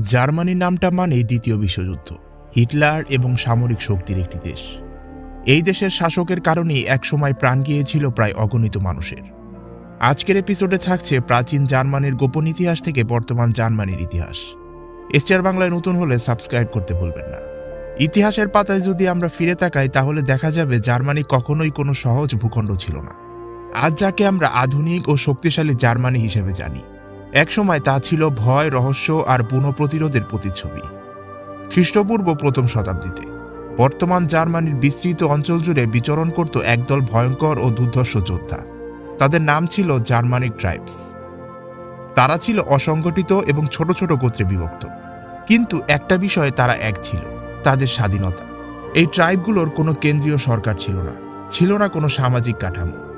জার্মানির নামটা মানেই দ্বিতীয় বিশ্বযুদ্ধ, হিটলার এবং সামরিক শক্তির একটি দেশ। এই দেশের শাসকের কারণেই একসময় প্রাণ গিয়েছিল প্রায় অগণিত মানুষের। আজকের এপিসোডে থাকছে প্রাচীন জার্মানির গোপন ইতিহাস থেকে বর্তমান জার্মানির ইতিহাস। এসটিআর বাংলায় নতুন হলে সাবস্ক্রাইব করতে ভুলবেন না। ইতিহাসের পাতায় যদি আমরা ফিরে তাকাই, তাহলে দেখা যাবে জার্মানি কখনোই কোনো সহজ ভূখণ্ড ছিল না। আজ যাকে আমরা আধুনিক ও শক্তিশালী জার্মানি হিসেবে জানি। একসময় তা ছিল ভয়, রহস্য আর পুনঃপ্রতিরোধের প্রতিচ্ছবি। খ্রিস্টপূর্ব প্রথম শতাব্দীতে বর্তমান জার্মানির বিস্তৃত অঞ্চল জুড়ে বিচরণ করত একদল ভয়ঙ্কর ও দুর্ধর্ষ যোদ্ধা। তাদের নাম ছিল জার্মানিক ট্রাইবস। তারা ছিল অসংগঠিত এবং ছোট ছোট গোত্রে বিভক্ত। কিন্তু একটা বিষয়ে তারা এক ছিল, তাদের স্বাধীনতা। এই ট্রাইবগুলোর কোনো কেন্দ্রীয় সরকার ছিল না ছিল না কোনো সামাজিক কাঠামো।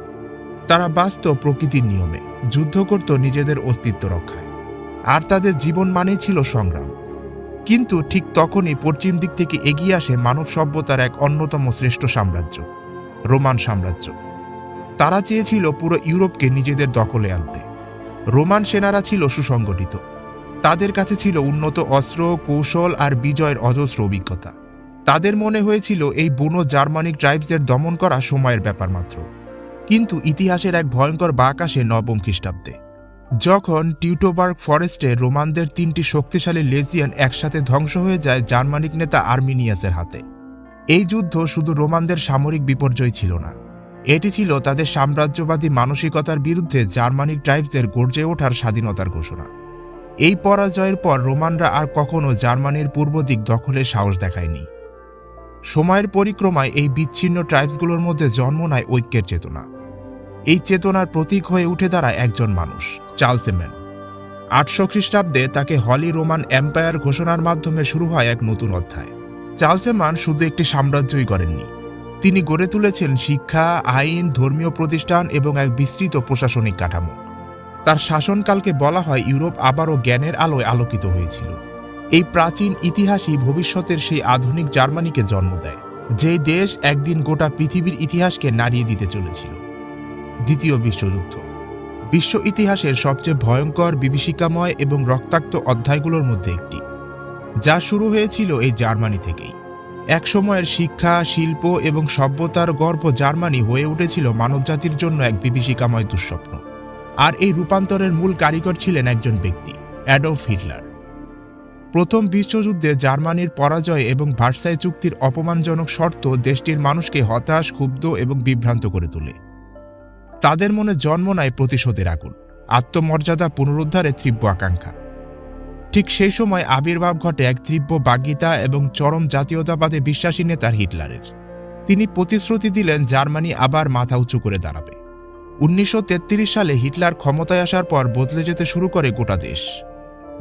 তারা বাঁচত প্রকৃতির নিয়মে, যুদ্ধ করত নিজেদের অস্তিত্ব রক্ষায়। আর তাদের জীবন মানেই ছিল সংগ্রাম। কিন্তু ঠিক তখনই পশ্চিম দিক থেকে এগিয়ে আসে মানব সভ্যতার এক অন্যতম শ্রেষ্ঠ সাম্রাজ্য, রোমান সাম্রাজ্য। তারা চেয়েছিল পুরো ইউরোপকে নিজেদের দখলে আনতে। রোমান সেনারা ছিল সুসংগঠিত। তাদের কাছে ছিল উন্নত অস্ত্র, কৌশল আর বিজয়ের অজস্র অভিজ্ঞতা। তাদের মনে হয়েছিল এই বুনো জার্মানিক ট্রাইবসদের দমন করা সময়ের ব্যাপার মাত্র। কিন্তু ইতিহাসের এক ভয়ঙ্কর বাঁক আসে নবম খ্রিস্টাব্দে। যখন টিউটোবার্গ ফরেস্টে রোমানদের তিনটি শক্তিশালী লেজিয়ান একসাথে ধ্বংস হয়ে যায় জার্মানিক নেতা আর্মিনিয়াসের হাতে। এই যুদ্ধ শুধু রোমানদের সামরিক বিপর্যয় ছিল না। এটি ছিল তাদের সাম্রাজ্যবাদী মানসিকতার বিরুদ্ধে জার্মানিক ট্রাইবসদের গর্জে ওঠার স্বাধীনতার ঘোষণা। এই পরাজয়ের পর রোমানরা আর কখনো জার্মানির পূর্ব দিক দখলের সাহস দেখায়নি। সময়ের পরিক্রমায় এই বিচ্ছিন্ন ট্রাইবসগুলোর মধ্যে জন্ম নেয় ঐক্যের চেতনা। এই চেতনার প্রতীক হয়ে উঠে দাঁড়ায় একজন মানুষ চার্লসেম্যান আটশো খ্রিস্টাব্দে তাকে হলি রোমান এম্পায়ার ঘোষণার মাধ্যমে শুরু হয় এক নতুন অধ্যায়। চার্লসেমান শুধু একটি সাম্রাজ্যই করেননি তিনি গড়ে তুলেছেন শিক্ষা, আইন, ধর্মীয় প্রতিষ্ঠান এবং এক বিস্তৃত প্রশাসনিক কাঠামো। তার শাসনকালকে বলা হয় ইউরোপ আবারও জ্ঞানের আলোয় আলোকিত হয়েছিল। এই প্রাচীন ইতিহাসই ভবিষ্যতের সেই আধুনিক জার্মানিকে জন্ম দেয়, যে দেশ একদিন গোটা পৃথিবীর ইতিহাসকে নাড়িয়ে দিতে চলেছিল। দ্বিতীয় বিশ্বযুদ্ধ। বিশ্ব ইতিহাসের সবচেয়ে ভয়ঙ্কর, বিভীষিকাময় এবং রক্তাক্ত অধ্যায়গুলোর মধ্যে একটি, যা শুরু হয়েছিল এই জার্মানি থেকেই। একসময়ের শিক্ষা, শিল্প এবং সভ্যতার গর্ব জার্মানি হয়ে উঠেছিল মানবজাতির জন্য এক বিভীষিকাময় দুঃস্বপ্ন। আর এই রূপান্তরের মূল কারিগর ছিলেন একজন ব্যক্তি, অ্যাডলফ হিটলার। প্রথম বিশ্বযুদ্ধে জার্মানির পরাজয় এবং ভার্সাই চুক্তির অপমানজনক শর্ত দেশটির মানুষকে হতাশ, ক্ষুব্ধ এবং বিভ্রান্ত করে তোলে। তাদের মনে জন্ম নেয় প্রতিশোধের আগুন, আত্মমর্যাদা পুনরুদ্ধারে তীব্র আকাঙ্ক্ষা। ঠিক সেই সময় আবির্ভাব ঘটে এক তীব্র বাগিতা এবং চরম জাতীয়তাবাদে বিশ্বাসী নেতার হিটলারের। তিনি প্রতিশ্রুতি দিলেন জার্মানি আবার মাথা উঁচু করে দাঁড়াবে। উনিশশো তেত্রিশ সালে হিটলার ক্ষমতায় আসার পর বদলে যেতে শুরু করে গোটা দেশ।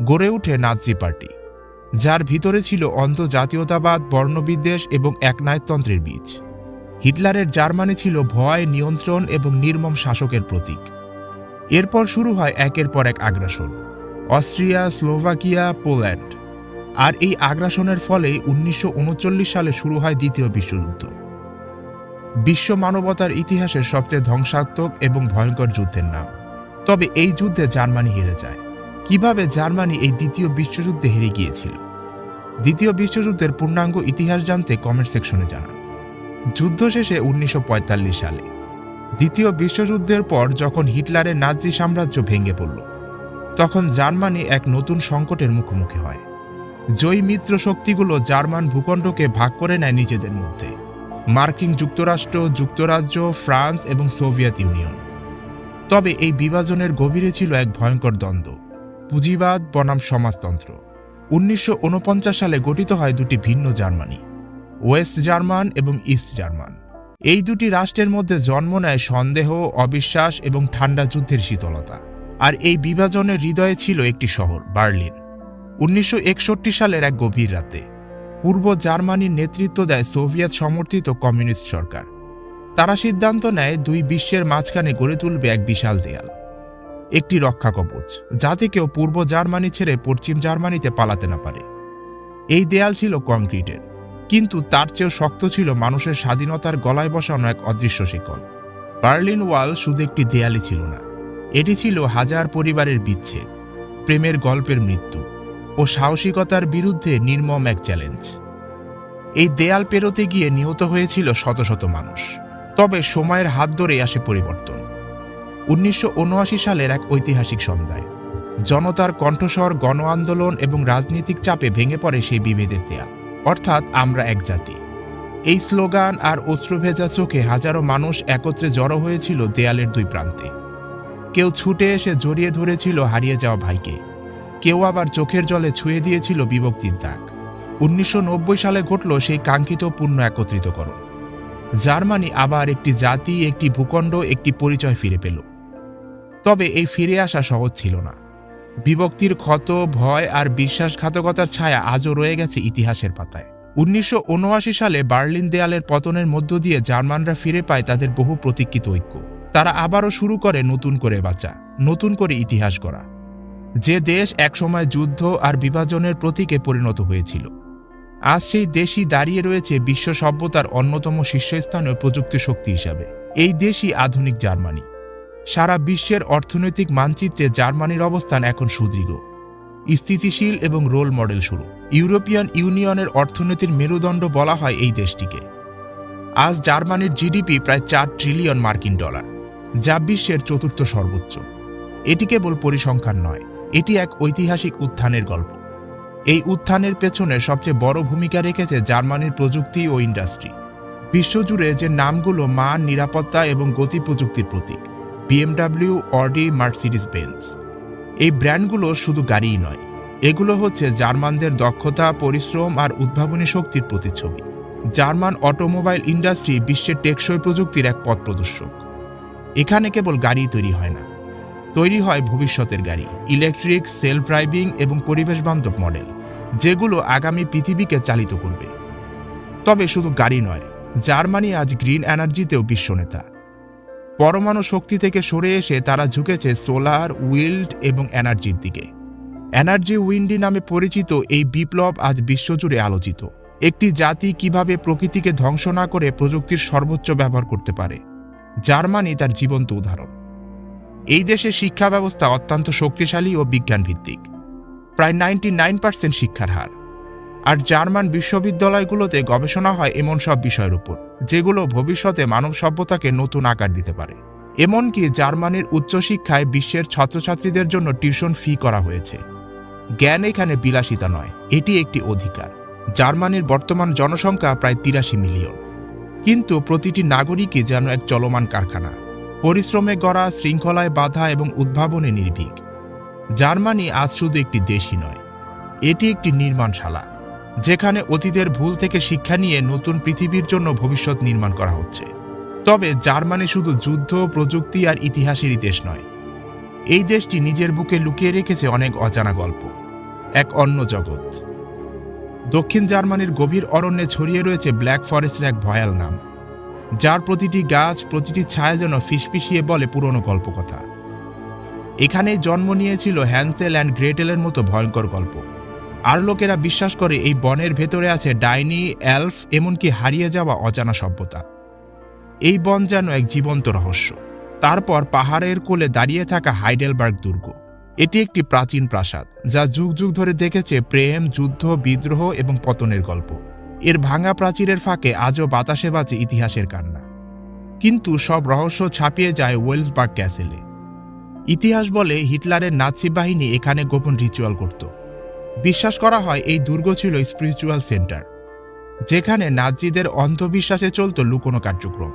গড়ে ওঠে নাৎসি পার্টি। যার ভিতরে ছিল অন্ধ জাতীয়তাবাদ বর্ণবিদ্বেষ এবং একনায়কতন্ত্রের বীজ। হিটলারের জার্মানি ছিল ভয়, নিয়ন্ত্রণ এবং নির্মম শাসকের প্রতীক। এরপর শুরু হয় একের পর এক আগ্রাসন, অস্ট্রিয়া, স্লোভাকিয়া, পোল্যান্ড। আর এই আগ্রাসনের ফলে উনিশশো উনচল্লিশ সালে শুরু হয় দ্বিতীয় বিশ্বযুদ্ধ। বিশ্ব মানবতার ইতিহাসের সবচেয়ে ধ্বংসাত্মক এবং ভয়ঙ্কর যুদ্ধের নাম। তবে এই যুদ্ধে জার্মানি হেরে যায়। কীভাবে জার্মানি এই দ্বিতীয় বিশ্বযুদ্ধে হেরে গিয়েছিল? দ্বিতীয় বিশ্বযুদ্ধের পূর্ণাঙ্গ ইতিহাস জানতে কমেন্ট সেকশনে জানান। যুদ্ধ শেষে উনিশশো পঁয়তাল্লিশ সালে, দ্বিতীয় বিশ্বযুদ্ধের পর যখন হিটলারের নাজি সাম্রাজ্য ভেঙে পড়ল, তখন জার্মানি এক নতুন সংকটের মুখোমুখি হয়। জয়ী মিত্র শক্তিগুলো জার্মান ভূখণ্ডকে ভাগ করে নেয় নিজেদের মধ্যে। মার্কিন যুক্তরাষ্ট্র, যুক্তরাজ্য, ফ্রান্স এবং সোভিয়েত ইউনিয়ন। তবে এই বিভাজনের গভীরে ছিল এক ভয়ঙ্কর দ্বন্দ্ব। পুঁজিবাদ বনাম সমাজতন্ত্র। উনিশশো ঊনপঞ্চাশ সালে গঠিত হয় দুটি ভিন্ন জার্মানি, ওয়েস্ট জার্মান এবং ইস্ট জার্মান। এই দুটি রাষ্ট্রের মধ্যে জন্ম নেয় সন্দেহ, অবিশ্বাস এবং ঠান্ডা যুদ্ধের শীতলতা। আর এই বিভাজনের হৃদয়ে ছিল একটি শহর, বার্লিন। উনিশশো একষট্টি সালের এক গভীর রাতে পূর্ব জার্মানির নেতৃত্ব দেয় সোভিয়েত সমর্থিত কমিউনিস্ট সরকার। তারা সিদ্ধান্ত নেয় দুই বিশ্বের মাঝখানে গড়ে তুলবে এক বিশাল দেয়াল। একটি রক্ষা কবচ, যাতে কেউ পূর্ব জার্মানি ছেড়ে পশ্চিম জার্মানিতে পালাতে না পারে। এই দেয়াল ছিল কংক্রিটের, কিন্তু তার চেয়েও শক্ত ছিল মানুষের স্বাধীনতার গলায় বসানো এক অদৃশ্য শিকল। বার্লিন ওয়াল শুধু একটি দেয়ালই ছিল না, এটি ছিল হাজার পরিবারের বিচ্ছেদ, প্রেমের গল্পের মৃত্যু ও সাহসিকতার বিরুদ্ধে নির্মম এক চ্যালেঞ্জ। এই দেয়াল পেরোতে গিয়ে নিহত হয়েছিল শত শত মানুষ, তবে সময়ের হাত ধরে আসে পরিবর্তন। উনিশশো উনআশি সালের এক ঐতিহাসিক সন্ধ্যায়। জনতার কণ্ঠস্বর গণ আন্দোলন এবং রাজনৈতিক চাপে ভেঙে পড়ে সেই বিভেদের দেয়া অর্থাৎ আমরা এক জাতি। এই স্লোগান আর অশ্রুভেজা চোখে হাজারো মানুষ একত্রে জড়ো হয়েছিল দেয়ালের দুই প্রান্তে। কেউ ছুটে এসে জড়িয়ে ধরেছিল হারিয়ে যাওয়া ভাইকে। কেউ আবার চোখের জলে ছুঁয়ে দিয়েছিল বিভক্তির দাগ। উনিশশো নব্বই সালে ঘটল সেই কাঙ্ক্ষিত পূর্ণ একত্রিতকরণ। জার্মানি আবার একটি জাতি, একটি ভূখণ্ড, একটি পরিচয় ফিরে পেল। তবে এই ফিরে আসা সহজ ছিল না। বিভক্তির ক্ষত, ভয় আর বিশ্বাসঘাতকতার ছায়া আজও রয়ে গেছে ইতিহাসের পাতায়। উনিশশো উনআশি সালে বার্লিন দেয়ালের পতনের মধ্য দিয়ে জার্মানরা ফিরে পায় তাদের বহু প্রতীক্ষিত ঐক্য। তারা আবারও শুরু করে নতুন করে বাঁচা, নতুন করে ইতিহাস গড়া। যে দেশ একসময় যুদ্ধ আর বিভাজনের প্রতীকে পরিণত হয়েছিল। আজ সেই দেশই দাঁড়িয়ে রয়েছে বিশ্ব সভ্যতার অন্যতম শীর্ষস্থানীয় প্রযুক্তি শক্তি হিসাবে। এই দেশই আধুনিক জার্মানি। সারা বিশ্বের অর্থনৈতিক মানচিত্রে জার্মানির অবস্থান এখন সুদৃঢ়। স্থিতিশীল এবং রোল মডেল শুরু। ইউরোপিয়ান ইউনিয়নের অর্থনীতির মেরুদণ্ড বলা হয় এই দেশটিকে। আজ জার্মানির জিডিপি প্রায় চার ট্রিলিয়ন মার্কিন ডলার, যা বিশ্বের চতুর্থ সর্বোচ্চ। এটি কেবল পরিসংখ্যান নয়, এটি এক ঐতিহাসিক উত্থানের গল্প। এই উত্থানের পেছনে সবচেয়ে বড় ভূমিকা রেখেছে জার্মানির প্রযুক্তি ও ইন্ডাস্ট্রি। বিশ্বজুড়ে যে নামগুলো মান, নিরাপত্তা এবং গতি প্রযুক্তির প্রতীক। বিএমডাব্লিউ অডি মার্সিডিস বেঞ্জ এই ব্র্যান্ডগুলো শুধু গাড়িই নয়, এগুলো হচ্ছে জার্মানদের দক্ষতা, পরিশ্রম আর উদ্ভাবনী শক্তির প্রতিচ্ছবি। জার্মান অটোমোবাইল ইন্ডাস্ট্রি বিশ্বের টেকসই প্রযুক্তির এক পথ প্রদর্শক। এখানে কেবল গাড়ি তৈরি হয় না, তৈরি হয় ভবিষ্যতের গাড়ি, ইলেকট্রিক সেলফ ড্রাইভিং এবং পরিবেশ বান্ধব মডেল, যেগুলো আগামী পৃথিবীকে চালিত করবে। তবে শুধু গাড়ি নয়, জার্মানি আজ গ্রিন এনার্জিতেও বিশ্বনেতা পরমাণু শক্তি থেকে সরে এসে তারা ঝুঁকেছে সোলার, উইল্ড এবং এনার্জির দিকে। এনার্জি উইন্ডি নামে পরিচিত এই বিপ্লব আজ বিশ্বজুড়ে আলোচিত। একটি জাতি কীভাবে প্রকৃতিকে ধ্বংস না করে প্রযুক্তির সর্বোচ্চ ব্যবহার করতে পারে, জার্মানি তার জীবন্ত উদাহরণ। এই দেশের শিক্ষা ব্যবস্থা অত্যন্ত শক্তিশালী ও বিজ্ঞান ভিত্তিক প্রায় নাইনটি নাইন পার্সেন্ট শিক্ষার হার। আর জার্মান বিশ্ববিদ্যালয়গুলোতে গবেষণা হয় এমন সব বিষয়ের উপর। যেগুলো ভবিষ্যতে মানব সভ্যতাকে নতুন আকার দিতে পারে। এমনকি জার্মানির উচ্চশিক্ষায় বিশ্বের ছাত্রছাত্রীদের জন্য টিউশন ফি করা হয়েছে। জ্ঞান এখানে বিলাসিতা নয়, এটি একটি অধিকার। জার্মানির বর্তমান জনসংখ্যা প্রায় তিরাশি মিলিয়ন। কিন্তু প্রতিটি নাগরিকই যেন এক চলমান কারখানা। পরিশ্রমে গড়া, শৃঙ্খলায় বাধা এবং উদ্ভাবনে নির্ভীক। জার্মানি আজ শুধু একটি দেশই নয়, এটি একটি নির্মাণশালা। যেখানে অতীতের ভুল থেকে শিক্ষা নিয়ে নতুন পৃথিবীর জন্য ভবিষ্যৎ নির্মাণ করা হচ্ছে। তবে জার্মানি শুধু যুদ্ধ, প্রযুক্তি আর ইতিহাসেরই দেশ নয়। এই দেশটি নিজের বুকে লুকিয়ে রেখেছে অনেক অজানা গল্প। এক অন্য জগৎ। দক্ষিণ জার্মানির গভীর অরণ্যে ছড়িয়ে রয়েছে ব্ল্যাক ফরেস্টের এক ভয়াল নাম। যার প্রতিটি গাছ, প্রতিটি ছায়া যেন ফিসফিসিয়ে বলে পুরনো গল্পকথা। এখানেই জন্ম নিয়েছিল হ্যান্সেল অ্যান্ড গ্রেটেলের মতো ভয়ঙ্কর গল্প। আর লোকেরা বিশ্বাস করে এই বনের ভেতরে আছে ডাইনি, এলফ, এমনকি হারিয়ে যাওয়া অজানা সভ্যতা। এই বন যেন এক জীবন্ত রহস্য। তারপর পাহাড়ের কোলে দাঁড়িয়ে থাকা হাইডেলবার্গ দুর্গ। এটি একটি প্রাচীন প্রাসাদ, যা যুগ যুগ ধরে দেখেছে প্রেম, যুদ্ধ, বিদ্রোহ এবং পতনের গল্প। এর ভাঙা প্রাচীরের ফাঁকে আজও বাতাসে বাজে ইতিহাসের কান্না। কিন্তু সব রহস্য ছাপিয়ে যায় ওয়েলসবার্গ ক্যাসেলে। ইতিহাস বলে হিটলারের নাৎসি বাহিনী এখানে গোপন রিচুয়াল করত। বিশ্বাস করা হয় এই দুর্গ ছিল স্পিরিচুয়াল সেন্টার যেখানে নাজিদের অন্ধবিশ্বাসে চলত লুকোনো কার্যক্রম।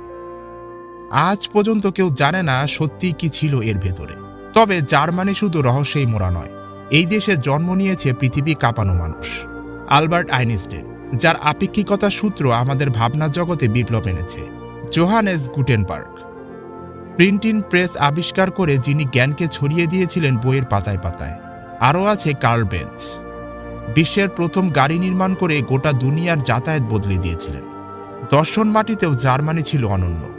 আজ পর্যন্ত কেউ জানে না সত্যি কি ছিল এর ভেতরে, তবে জার্মানি শুধু রহস্যেই মোড়া নয়, এই দেশে জন্ম নিয়েছে পৃথিবী কাঁপানো মানুষ। আলবার্ট আইনস্টেন যার আপেক্ষিকতা সূত্র আমাদের ভাবনার জগতে বিপ্লব এনেছে, জোহানেস গুটেনবার্গ। প্রিন্টিং প্রেস আবিষ্কার করে যিনি জ্ঞানকে ছড়িয়ে দিয়েছিলেন বইয়ের পাতায় পাতায়, আরও আছে কার্ল বেঞ্চ বিশ্বের প্রথম গাড়ি নির্মাণ করে গোটা দুনিয়ার যাতায়াত বদলে দিয়েছিলেন। দর্শন মাটিতেও জার্মানি ছিল অনন্য।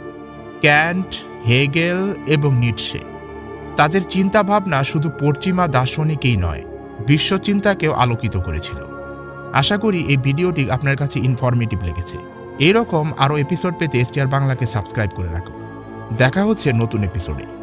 ক্যান্ট, হেগেল এবং নিটসে। তাদের চিন্তাভাবনা শুধু পশ্চিমা দার্শনিকেই নয়, বিশ্বচিন্তাকেও আলোকিত করেছিল। আশা করি এই ভিডিওটি আপনার কাছে ইনফরমেটিভ লেগেছে। এরকম আরও এপিসোড পেতে এসটিআর বাংলাকে সাবস্ক্রাইব করে রাখুন। দেখা হচ্ছে নতুন এপিসোডে